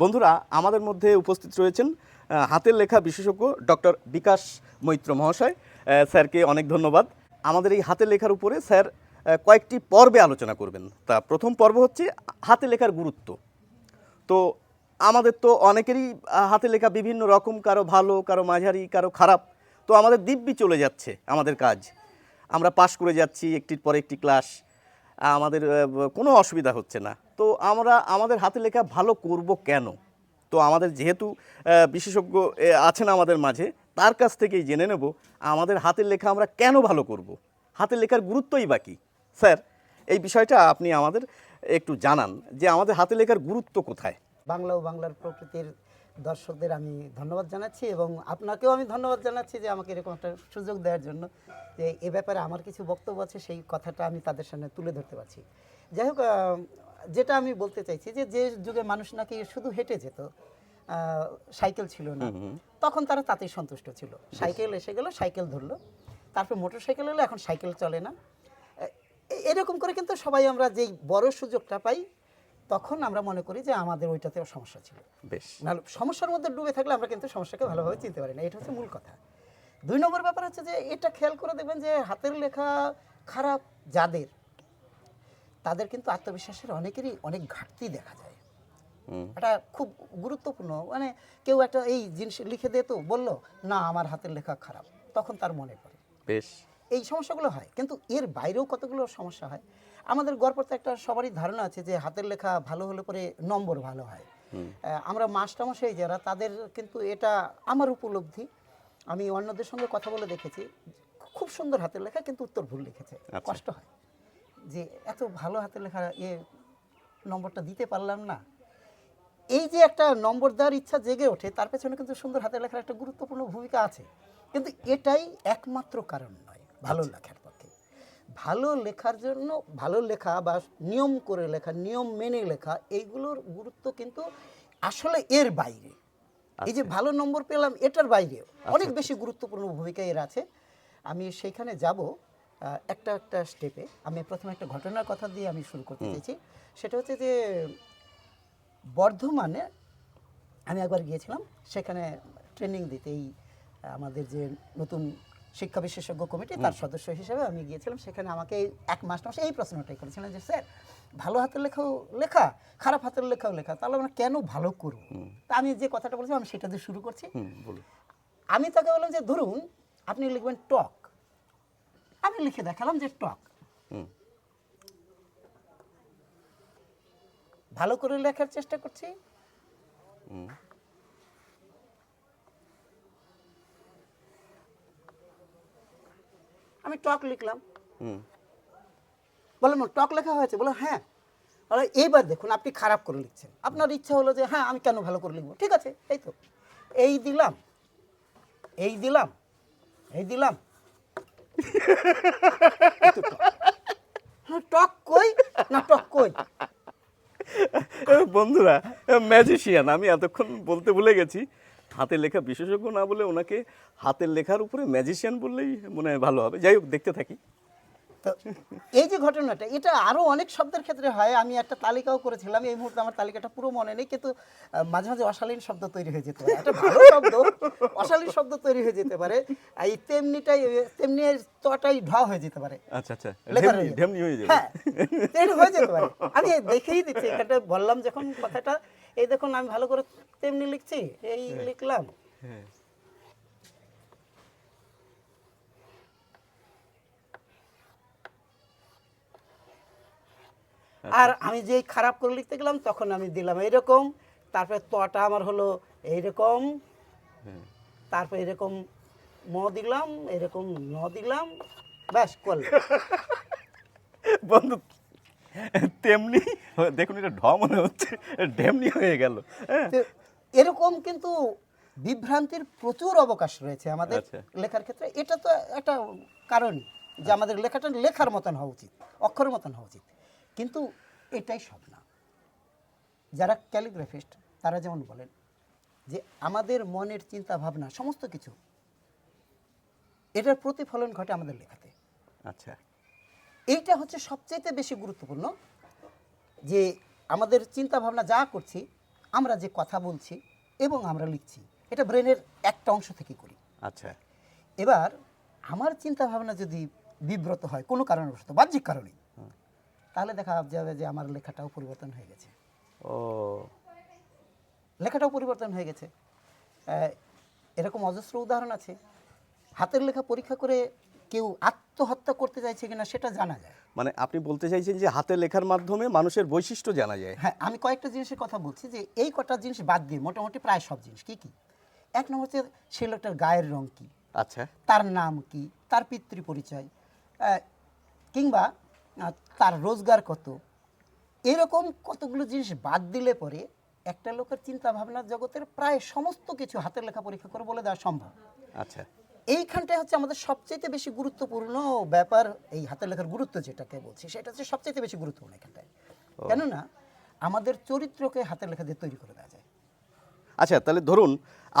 বন্ধুরা, আমাদের মধ্যে উপস্থিত রয়েছেন হাতের লেখা বিশেষজ্ঞ ডক্টর বিকাশ মৈত্র মহাশয়। স্যারকে অনেক ধন্যবাদ। আমাদের এই হাতের লেখার উপরে স্যার কয়েকটি পর্বে আলোচনা করবেন। তা প্রথম পর্ব হচ্ছে হাতে লেখার গুরুত্ব। তো আমাদের তো অনেকেরই হাতে লেখা বিভিন্ন রকম, কারও ভালো, কারও মাঝারি, কারও খারাপ। তো আমাদের দিব্যি চলে যাচ্ছে আমাদের কাজ। আমরা পাশ করে যাচ্ছি, একটির পর একটি ক্লাস। আমাদের কোনো অসুবিধা হচ্ছে না। তো আমরা, আমাদের হাতে লেখা ভালো করব কেন? তো আমাদের যেহেতু বিশেষজ্ঞ আছেন আমাদের মাঝে, তার কাছ থেকেই জেনে নেব, আমাদের হাতের লেখা আমরা কেন ভালো করব? হাতের লেখার গুরুত্বই বাকি স্যার, এই বিষয়টা আপনি আমাদের একটু জানান যে আমাদের হাতে লেখার গুরুত্ব কোথায়? বাংলা ও বাংলার প্রকৃতির দর্শকদের আমি ধন্যবাদ জানাচ্ছি এবং আপনাকেও আমি ধন্যবাদ জানাচ্ছি যে আমাকে এরকম একটা সুযোগ দেওয়ার জন্য যে এ ব্যাপারে আমার কিছু বক্তব্য আছে সেই কথাটা আমি তাদের সামনে তুলে ধরতে পারছি। যাই হোক যেটা আমি বলতে চাইছি যে যে যুগে মানুষ নাকি শুধু হেঁটে যেত সাইকেল ছিল না তখন তারা তাতেই সন্তুষ্ট ছিল। সাইকেল এসে গেল সাইকেল ধরলো তারপর মোটর সাইকেল এলো এখন সাইকেল চলে না। এরকম করে কিন্তু সবাই আমরা যেই বড় সুযোগটা পাই তখন আমরা মনে করি যে আমাদের ওইটাতেও সমস্যা ছিল। বেশ। নাহলে সমস্যার মধ্যে ডুবে থাকলে আমরা কিন্তু সমস্যাকে ভালোভাবে চিনতে পারি না এটা হচ্ছে মূল কথা। দুই নম্বর ব্যাপার হচ্ছে যে এটা খেয়াল করে দেখবেন যে হাতের লেখা খারাপ যাদের তাদের কিন্তু আত্মবিশ্বাসের অনেকেরই অনেক ঘাটতি দেখা যায়। এটা খুব গুরুত্বপূর্ণ মানে কেউ একটা এই জিনিস লিখে দিয়ে তো বলল না আমার হাতের লেখা খারাপ। তখন তার মনে পড়ে। বেশ। এই সমস্যাগুলো হয় কিন্তু এর বাইরেও কতগুলো সমস্যা হয় আমাদের গড়পড়তে একটা সবারই ধারণা আছে যে হাতের লেখা ভালো হলে পরে নম্বর ভালো হয়। আমরা মাস্টারমশাই যারা তাদের কিন্তু এটা আমার উপলব্ধি। আমি অন্যদের সঙ্গে কথা বলে দেখেছি খুব সুন্দর হাতের লেখা কিন্তু উত্তর ভুল লিখেছে। আচ্ছা। কষ্ট হয়। যে এত ভালো হাতের লেখা এ নম্বরটা দিতে পারলাম না। এই যে একটা নম্বর দেওয়ার ইচ্ছা জেগে ওঠে তার পেছনে কিন্তু সুন্দর হাতের লেখার একটা গুরুত্বপূর্ণ ভূমিকা আছে। কিন্তু এটাই একমাত্র কারণ নয় ভালো লেখার পক্ষে ভালো লেখার জন্য ভালো লেখা বা নিয়ম করে লেখা নিয়ম মেনে লেখা এইগুলোর গুরুত্ব কিন্তু আসলে এর বাইরে। এই যে ভালো নম্বর পেলাম এটার বাইরে অনেক বেশি গুরুত্বপূর্ণ ভূমিকা এর আছে। আমি সেইখানে যাব একটা একটা স্টেপে আমি প্রথমে একটা ঘটনার কথা দিয়ে আমি শুরু করতে চাইছি। সেটা হচ্ছে যে বর্ধমানে আমি একবার গিয়েছিলাম। সেখানে ট্রেনিং দিতে এই আমাদের যে নতুন শিক্ষা বিশেষজ্ঞ কমিটি তার সদস্য হিসেবে আমি গিয়েছিলাম। সেখানে আমাকে এক মাস মাসে এই প্রশ্নটাই করেছিলেন যে স্যার ভালো হাতের লেখাও লেখা খারাপ হাতের লেখাও লেখা তাহলে আমরা কেন ভালো করব? তা আমি যে কথাটা বলেছিলাম আমি সেটা দিয়ে শুরু করছি। আমি তাকে বললাম যে ধরুন আপনি লিখবেন টক। আমি লিখে দেখালাম যে টক। ভালো করে লেখার চেষ্টা করছি। আমি টক লিখলাম। হুম। বললাম টক লেখা হয়েছে? বলে হ্যাঁ। এইবার দেখুন আপনি খারাপ করে লিখছেন। আপনার ইচ্ছা হলো যে হ্যাঁ আমি কেন ভালো করে লিখব? ঠিক আছে এই তো। এই দিলাম এই দিলাম এই দিলাম। টক। টক কই? না টক কই? বন্ধুরা ম্যাজিশিয়ান আমি এতক্ষণ বলতে ভুলে গেছি। হাতের লেখা বিশেষজ্ঞ না বলে ওনাকে হাতের লেখার উপরে ম্যাজিশিয়ান বললেই মনে হয় ভালো হবে। যাই হোক দেখতে থাকি। এই যে ঘটনাটা এটা আরও অনেক শব্দের ক্ষেত্রে হয়। আমি একটা তালিকাও করেছিলাম এই মুহূর্তে আমার তালিকাটা পুরো মনে নেই কিন্তু মাঝে মাঝে অশালীন শব্দ তৈরি হয়ে যেতে পারে। একটা ভালো শব্দ অশালীন শব্দ তৈরি হয়ে যেতে পারে। এই তেমনিটাই তেমনি তটাই ঢ হয়ে যেতে পারে। আচ্ছা আচ্ছা হয়ে হয়ে এটা যেতে পারে। আমি দেখেই দিচ্ছি এখানটা বললাম যখন কথাটা এই দেখুন আমি ভালো করে তেমনি লিখছি এই লিখলাম। হ্যাঁ। আর আমি যেই খারাপ করে লিখতে গেলাম তখন আমি দিলাম এইরকম। তারপরে তটা আমার হলো এইরকম। হ্যাঁ। তারপর এরকম ম দিলাম এরকম ন দিলাম ব্যাস করল বন্ধু তেমনি দেখুন এটা ঢ মনে হচ্ছে ঢেমনি হয়ে গেল হ্যাঁ? এরকম কিন্তু বিভ্রান্তির প্রচুর অবকাশ রয়েছে আমাদের আচ্ছা। লেখার ক্ষেত্রে। এটা তো একটা কারণ যে আমাদের লেখাটা লেখার মতন হওয়া উচিত অক্ষরের মতন হওয়া উচিত। কিন্তু এটাই সব না। যারা ক্যালিগ্রাফিস্ট তারা যেমন বলেন যে আমাদের মনের চিন্তা ভাবনা সমস্ত কিছু এটার প্রতিফলন ঘটে আমাদের লেখাতে। আচ্ছা। এইটা হচ্ছে সবচেয়ে বেশি গুরুত্বপূর্ণ যে আমাদের চিন্তা ভাবনা যা করছি আমরা যে কথা বলছি এবং আমরা লিখছি এটা ব্রেনের একটা অংশ থেকে করি। আচ্ছা। এবার আমার চিন্তা ভাবনা যদি বিব্রত হয় কোনো কারণবশত বাহ্যিক কারণে তাহলে দেখা যাবে যে আমার লেখাটাও পরিবর্তন হয়ে গেছে। ও। লেখাটাও পরিবর্তন হয়ে গেছে। এরকম অজস্র উদাহরণ আছে। হাতের লেখা পরীক্ষা করে কেউ আত্মহত্যা করতে চাইছে কিনা সেটা জানা যায়। মানে আপনি বলতে চাইছেন যে হাতে লেখার মাধ্যমে মানুষের বৈশিষ্ট্য জানা যায়। হ্যাঁ আমি কয়েকটা জিনিসের কথা বলছি যে এই কটা জিনিস বাদ দিয়ে মোটামুটি প্রায় সব জিনিস। কি কি? এক নম্বর হচ্ছে সে লোকটার গায়ের রং কি? আচ্ছা। তার নাম কি? তার পিতৃ পরিচয় কিংবা তার রোজগার কত? এরকম কতগুলো জিনিস বাদ দিলে পরে একটা লোকের চিন্তা ভাবনার জগতের প্রায় সমস্ত কিছু হাতের লেখা পরীক্ষা করে বলে দেওয়া সম্ভব। আচ্ছা। এইখানটায় হচ্ছে আমাদের সবচেয়ে বেশি গুরুত্বপূর্ণ ব্যাপার এই হাতের লেখার গুরুত্ব যেটাকে বলছি সেটা হচ্ছে সবচেয়ে বেশি গুরুত্বপূর্ণ এখানটায় কেননা আমাদের চরিত্রকে হাতের লেখা দিয়ে তৈরি করে দেওয়া যায়। আচ্ছা তাহলে ধরুন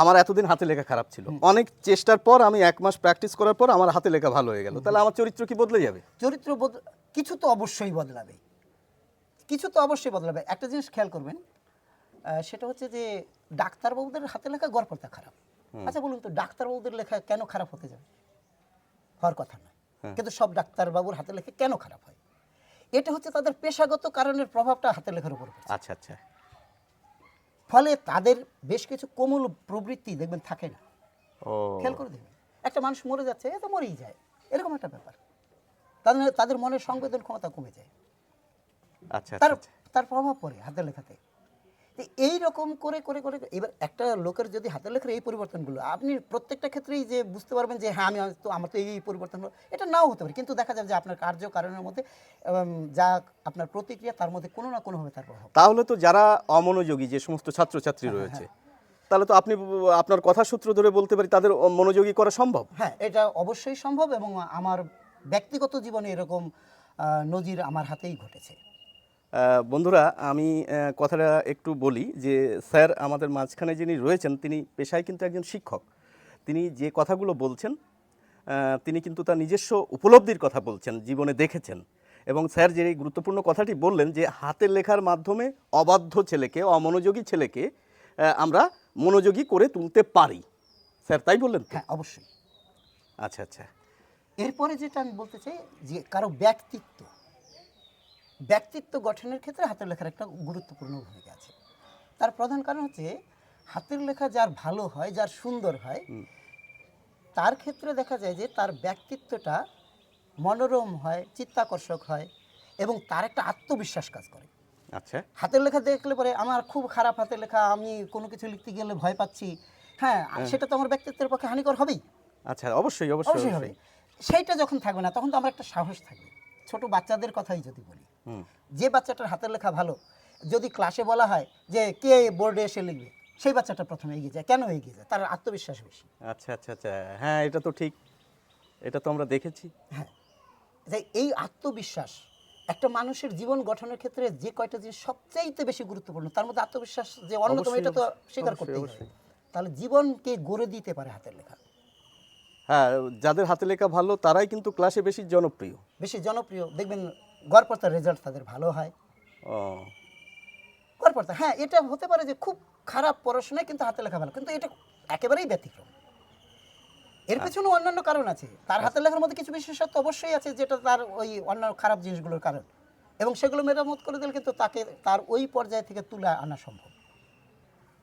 আমার এতদিন হাতে লেখা খারাপ ছিল। অনেক চেষ্টার পর আমি এক মাস প্র্যাকটিস করার পর আমার হাতে লেখা ভালো হয়ে গেল। তাহলে আমার চরিত্র কি বদলে যাবে? চরিত্র কিছু তো অবশ্যই বদলাবে। কিছু তো অবশ্যই বদলাবে। একটা জিনিস খেয়াল করবেন সেটা হচ্ছে যে ডাক্তারবাবুদের হাতে লেখা গড়পড়তা খারাপ। আচ্ছা বলুন তো ডাক্তারবাবুদের লেখা কেন খারাপ হতে যাবে হওয়ার কথা নয় কিন্তু সব ডাক্তারবাবুর হাতে লেখা কেন খারাপ হয়? এটা হচ্ছে তাদের পেশাগত কারণের প্রভাবটা হাতের লেখার উপর আচ্ছা আচ্ছা। ফলে তাদের বেশ কিছু কোমল প্রবৃত্তি দেখবেন থাকে না। খেয়াল করে দেখবেন। একটা মানুষ মরে যাচ্ছে এ তো মরেই যায়। এরকম একটা ব্যাপার। তাদের তাদের মনের সংবেদন ক্ষমতা কমে যায়। আচ্ছা তার আচ্ছা। তার প্রভাব পড়ে হাতের লেখাতে। তো এই রকম করে করে করে এবার একটা লোকের যদি হাতের লেখার এই পরিবর্তনগুলো আপনি প্রত্যেকটা ক্ষেত্রেই যে বুঝতে পারবেন যে হ্যাঁ আমি তো আমার তো এই এই পরিবর্তন হলো এটা নাও হতে পারে। কিন্তু দেখা যাবে যে আপনার কার্য কারণের মধ্যে যা আপনার প্রতিক্রিয়া তার মধ্যে কোনো না কোনোভাবে তার প্রভাব। তাহলে তো যারা অমনোযোগী যে সমস্ত ছাত্রছাত্রী রয়েছে তাহলে তো আপনি আপনার কথা সূত্র ধরে বলতে পারি তাদের মনোযোগী করা সম্ভব? হ্যাঁ এটা অবশ্যই সম্ভব এবং আমার ব্যক্তিগত জীবনে এরকম নজির আমার হাতেই ঘটেছে। বন্ধুরা আমি কথাটা একটু বলি যে স্যার আমাদের মাঝখানে যিনি রয়েছেন তিনি পেশায় কিন্তু একজন শিক্ষক। তিনি যে কথাগুলো বলছেন তিনি কিন্তু তার নিজস্ব উপলব্ধির কথা বলছেন জীবনে দেখেছেন। এবং স্যার যে গুরুত্বপূর্ণ কথাটি বললেন যে হাতের লেখার মাধ্যমে অবাধ্য ছেলেকে অমনোযোগী ছেলেকে আমরা মনোযোগী করে তুলতে পারি। স্যার তাই বললেন হ্যাঁ অবশ্যই। আচ্ছা আচ্ছা। এরপরে যেটা আমি বলতে চাই যে কারও ব্যক্তিত্ব ব্যক্তিত্ব গঠনের ক্ষেত্রে হাতের লেখার একটা গুরুত্বপূর্ণ ভূমিকা আছে। তার প্রধান কারণ হচ্ছে হাতের লেখা যার ভালো হয় যার সুন্দর হয় তার ক্ষেত্রে দেখা যায় যে তার ব্যক্তিত্বটা মনোরম হয় চিত্তাকর্ষক হয় এবং তার একটা আত্মবিশ্বাস কাজ করে। আচ্ছা। হাতের লেখা দেখলে পরে আমার খুব খারাপ হাতের লেখা আমি কোনো কিছু লিখতে গেলে ভয় পাচ্ছি। হ্যাঁ সেটা তো আমার ব্যক্তিত্বের পক্ষে হানিকর হবেই। আচ্ছা অবশ্যই অবশ্যই। হবে। সেইটা যখন থাকবে না তখন তো আমার একটা সাহস থাকবে। ছোট বাচ্চাদের কথাই যদি বলি। যে বাচ্চাটার হাতের লেখা ভালো যদি ক্লাসে বলা হয় যে কে বোর্ডে এসে লিখবে সেই বাচ্চাটা প্রথমে এগিয়ে যায়। কেন এগিয়ে যায়? তার আত্মবিশ্বাস বেশি। আচ্ছা আচ্ছা আচ্ছা। হ্যাঁ এটা তো ঠিক। এটা তো আমরা দেখেছি। হ্যাঁ। এই আত্মবিশ্বাস একটা মানুষের জীবন গঠনের ক্ষেত্রে যে কয়টা জিনিস সবচাইতে বেশি গুরুত্বপূর্ণ তার মধ্যে আত্মবিশ্বাস যে অন্যতম এটা তো স্বীকার অবশ্যই। হবে। তাহলে জীবনকে গড়ে দিতে পারে হাতের লেখা। হ্যাঁ যাদের হাতে লেখা ভালো তারাই কিন্তু ক্লাসে বেশি জনপ্রিয়। বেশি জনপ্রিয়। দেখবেন গড়পড়তার রেজাল্ট তাদের ভালো হয়। ও। গড়পড়তা হ্যাঁ এটা হতে পারে যে খুব খারাপ পড়াশোনায় কিন্তু হাতে লেখা ভালো কিন্তু এটা একেবারেই ব্যতিক্রম। এর পেছনে অন্যান্য কারণ আছে। তার হাতে লেখার মধ্যে কিছু বিশেষত্ব অবশ্যই আছে যেটা তার ওই অন্যান্য খারাপ জিনিসগুলোর কারণ। এবং সেগুলো মেরামত করে দিলে কিন্তু তাকে তার ওই পর্যায় থেকে তুলে আনা সম্ভব।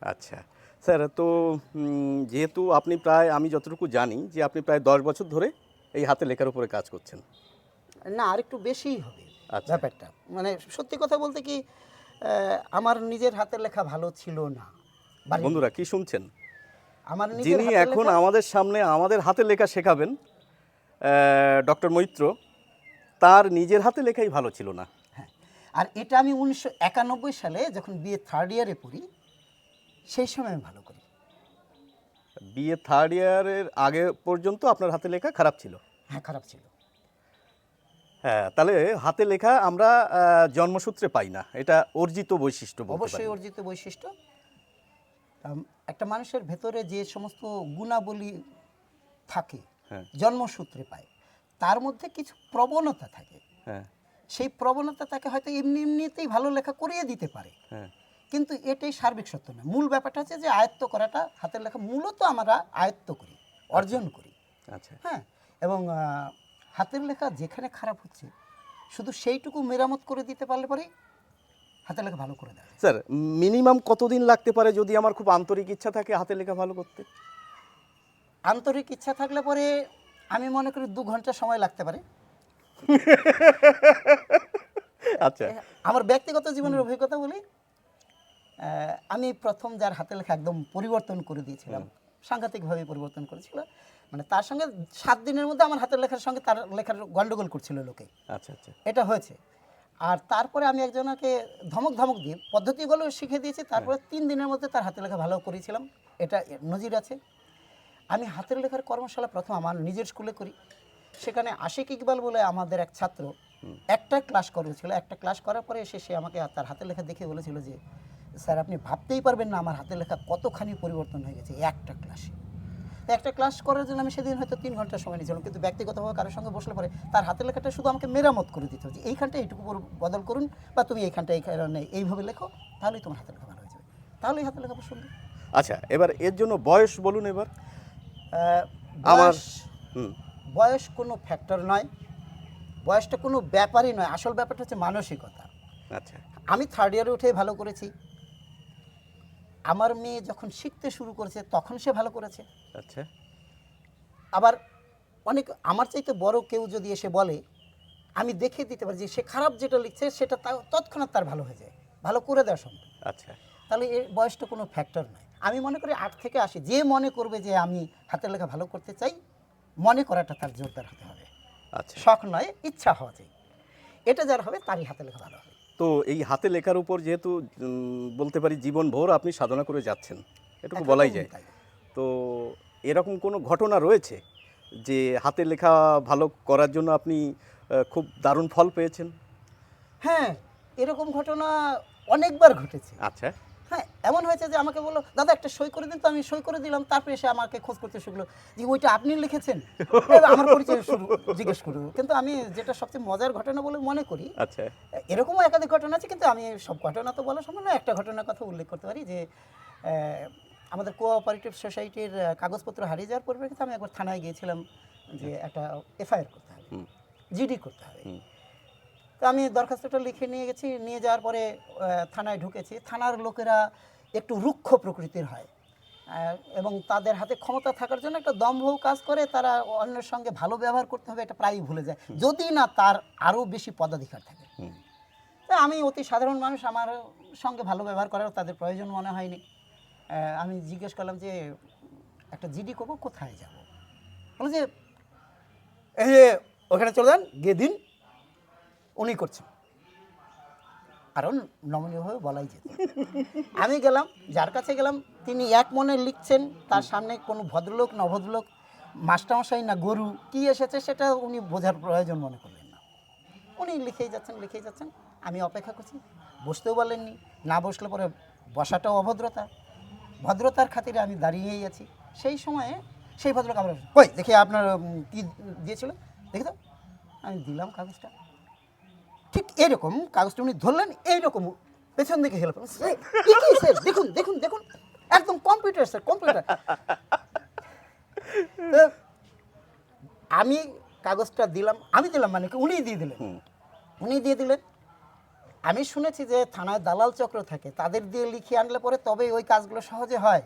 আচ্ছা। স্যার তো যেহেতু আপনি প্রায় আমি যতটুকু জানি যে আপনি প্রায় দশ বছর ধরে এই হাতে লেখার উপরে কাজ করছেন। না আর একটু বেশিই হবে আচ্ছা। ব্যাপারটা। মানে সত্যি কথা বলতে কি আমার নিজের হাতের লেখা ভালো ছিল না। বন্ধুরা কি শুনছেন? আমার যিনি এখন আমাদের সামনে আমাদের হাতে লেখা শেখাবেন ডক্টর মৈত্র তার নিজের হাতে লেখাই ভালো ছিল না। হ্যাঁ আর এটা আমি উনিশশো একানব্বই সালে যখন বিএ থার্ড ইয়ারে পড়ি সেই সময় আমি ভালো করি। বিএ থার্ড ইয়ারের আগে পর্যন্ত আপনার হাতে লেখা খারাপ ছিল? হ্যাঁ খারাপ ছিল। হ্যাঁ তাহলে হাতে লেখা আমরা জন্মসূত্রে পাই না। এটা অর্জিত বৈশিষ্ট্য অবশ্যই অর্জিত বৈশিষ্ট্য। একটা মানুষের ভেতরে যে সমস্ত গুণাবলী থাকে হ্যাঁ। জন্মসূত্রে পায় তার মধ্যে কিছু প্রবণতা থাকে। হ্যাঁ। সেই প্রবণতা তাকে হয়তো এমনি এমনিতেই ভালো লেখা করিয়ে দিতে পারে। হ্যাঁ। কিন্তু এটাই সার্বিক সত্য না মূল ব্যাপারটা হচ্ছে যে আয়ত্ত করাটা হাতের লেখা মূলত আমরা আয়ত্ত করি অর্জন করি। আচ্ছা। হ্যাঁ এবং হাতের লেখা যেখানে খারাপ হচ্ছে শুধু সেইটুকু মেরামত করে দিতে পারলে পরে হাতের লেখা ভালো করে দেয় স্যার মিনিমাম কতদিন লাগতে পারে যদি আমার খুব আন্তরিক ইচ্ছা থাকে হাতে লেখা ভালো করতে? আন্তরিক ইচ্ছা থাকলে পরে আমি মনে করি দু ঘণ্টা সময় লাগতে পারে। আচ্ছা। আমার ব্যক্তিগত জীবনের অভিজ্ঞতা বলি আমি প্রথম যার হাতে লেখা একদম পরিবর্তন করে দিয়েছিলাম সাংঘাতিকভাবে পরিবর্তন করেছিল মানে তার সঙ্গে সাত দিনের মধ্যে আমার হাতের লেখার সঙ্গে তার লেখার গন্ডগোল করছিল লোকে। আচ্ছা আচ্ছা। এটা হয়েছে। আর তারপরে আমি একজনকে ধমক ধমক দিয়ে পদ্ধতিগুলো শিখে দিয়েছি তারপরে তিন দিনের মধ্যে তার হাতের লেখা ভালো করেছিলাম। এটা নজির আছে। আমি হাতের লেখার কর্মশালা প্রথম আমার নিজের স্কুলে করি। সেখানে আশিক ইকবাল বলে আমাদের এক ছাত্র একটা ক্লাস করেছিল। একটা ক্লাস করার পরে এসে সে আমাকে তার হাতের লেখা দেখে বলেছিল যে স্যার আপনি ভাবতেই পারবেন না আমার হাতের লেখা কতখানি পরিবর্তন হয়ে গেছে একটা ক্লাসে। একটা ক্লাস করার জন্য আমি সেদিন হয়তো তিন ঘণ্টা সময় নিয়েছিলাম কিন্তু ব্যক্তিগতভাবে কারোর সঙ্গে বসলে পরে তার হাতের লেখাটা শুধু আমাকে মেরামত করে দিতে হচ্ছে এইখানটা এইটুকু বদল করুন বা তুমি এইখানটা এই কারণে এইভাবে লেখো তাহলেই তোমার হাতের লেখা ভালো হয়ে যাবে। তাহলেই হাতের লেখা সুন্দর আচ্ছা এবার এর জন্য বয়স বলুন এবার। আমার বয়স বয়স কোনো ফ্যাক্টর নয় বয়সটা কোনো ব্যাপারই নয় আসল ব্যাপারটা হচ্ছে মানসিকতা। আচ্ছা। আমি থার্ড ইয়ারে উঠে ভালো করেছি। আমার মেয়ে যখন শিখতে শুরু করেছে তখন সে ভালো করেছে। আচ্ছা। আবার অনেক আমার চাইতে বড় কেউ যদি এসে বলে আমি দেখে দিতে পারি যে সে খারাপ যেটা লিখছে সেটা তা- তৎক্ষণাৎ তার ভালো হয়ে যায়। ভালো করে দেওয়া সম্ভব। আচ্ছা। তাহলে এর বয়সটা কোনো ফ্যাক্টর নয়। আমি মনে করি আট থেকে আসি যে মনে করবে যে আমি হাতের লেখা ভালো করতে চাই মনে করাটা তার জোরদার হতে হবে। আচ্ছা। শখ নয় ইচ্ছা হওয়া চাই। এটা যার হবে তারই হাতে লেখা ভালো হবে। তো এই হাতে লেখার উপর যেহেতু বলতে পারি জীবন ভোর আপনি সাধনা করে যাচ্ছেন এটুকু বলাই যায়। তো এরকম কোনো ঘটনা রয়েছে যে হাতে লেখা ভালো করার জন্য আপনি খুব দারুণ ফল পেয়েছেন? হ্যাঁ এরকম ঘটনা অনেকবার ঘটেছে। আচ্ছা। হ্যাঁ এমন হয়েছে যে আমাকে বলল দাদা একটা সই করে দিন তো আমি সই করে দিলাম। তারপরে এসে আমাকে খোঁজ করতে শিখলো যে ওইটা আপনি লিখেছেন। আমার পরিচয় শুরু জিজ্ঞেস করব কিন্তু আমি যেটা সবচেয়ে মজার ঘটনা বলে মনে করি আচ্ছা। এরকমও একাধিক ঘটনা আছে কিন্তু আমি সব ঘটনা তো বলা সম্ভব না। একটা ঘটনার কথা উল্লেখ করতে পারি যে আমাদের কোঅপারেটিভ সোসাইটির কাগজপত্র হারিয়ে যাওয়ার পরিপ্রেক্ষিতে আমি একবার থানায় গিয়েছিলাম যে একটা এফআইআর করতে হবে। জিডি করতে হবে। তো আমি দরখাস্তটা লিখে নিয়ে গেছি নিয়ে যাওয়ার পরে থানায় ঢুকেছি। থানার লোকেরা একটু রুক্ষ প্রকৃতির হয় এবং তাদের হাতে ক্ষমতা থাকার জন্য একটা দম্ভ কাজ করে তারা অন্যের সঙ্গে ভালো ব্যবহার করতে হবে এটা প্রায়ই ভুলে যায়। যদি না তার আরও বেশি পদাধিকার থাকে। তা আমি অতি সাধারণ মানুষ আমার সঙ্গে ভালো ব্যবহার করার তাদের প্রয়োজন মনে হয়নি। আমি জিজ্ঞেস করলাম যে একটা জিডি করব কোথায় যাব? বলে যে এই যে ওখানে চলে যান গিয়ে দিন। উনি করছেন। কারণ নমনীয়ভাবে বলাই যেত। আমি গেলাম, যার কাছে গেলাম, তিনি এক মনে লিখছেন, তার সামনে কোনো ভদ্রলোক না অভদ্রলোক মাস্টারমশাই না গরু, কি এসেছে সেটা উনি বোঝার প্রয়োজন মনে করলেন না। উনি লিখেই যাচ্ছেন লিখেই যাচ্ছেন। আমি অপেক্ষা করছি, বসতেও বলেননি না বসলে পরে বসাটাও অভদ্রতা। ভদ্রতার খাতিরে আমি দাঁড়িয়েই আছি। সেই সময়ে সেই ভদ্রলোক আমরা কই দেখি আপনার কি দিয়েছিল? দেখি তো। আমি দিলাম কাগজটা। এরকম কাগজটা উনি ধরলেন এইরকম পেছন দিকে হেল্প স্যার দেখুন দেখুন দেখুন। একদম কম্পিউটার স্যার কম্পিউটার। আমি কাগজটা দিলাম আমি দিলাম মানে কি উনিই দিয়ে দিলেন। উনি দিয়ে দিলেন। আমি শুনেছি যে থানায় দালাল চক্র থাকে তাদের দিয়ে লিখিয়ে আনলে পরে তবে ওই কাজগুলো সহজে হয়।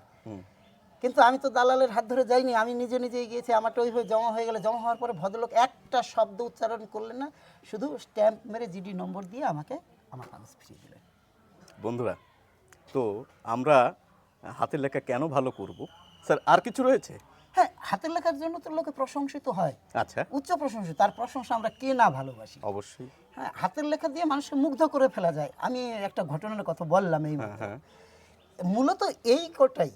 কিন্তু আমি তো দালালের হাত ধরে যাইনি আমি নিজে নিজেই গিয়েছি আমারটা ওইভাবে জমা হয়ে গেলে জমা হওয়ার পরে ভদ্রলোক একটা শব্দ উচ্চারণ করলেন না শুধু স্ট্যাম্প মেরে জিডি নম্বর দিয়ে আমাকে আমার কাগজ ফিরিয়ে দিলেন। বন্ধুরা তো আমরা হাতের লেখা কেন ভালো করব? স্যার আর কিছু রয়েছে? হ্যাঁ হাতের লেখার জন্য তো লোকে প্রশংসিত হয়। আচ্ছা। উচ্চ প্রশংসিত তার প্রশংসা আমরা কে না ভালোবাসি? অবশ্যই। হ্যাঁ হাতের লেখা দিয়ে মানুষকে মুগ্ধ করে ফেলা যায়। আমি একটা ঘটনার কথা বললাম এই হ্যাঁ হ্যাঁ। মূলত এই কোটাই।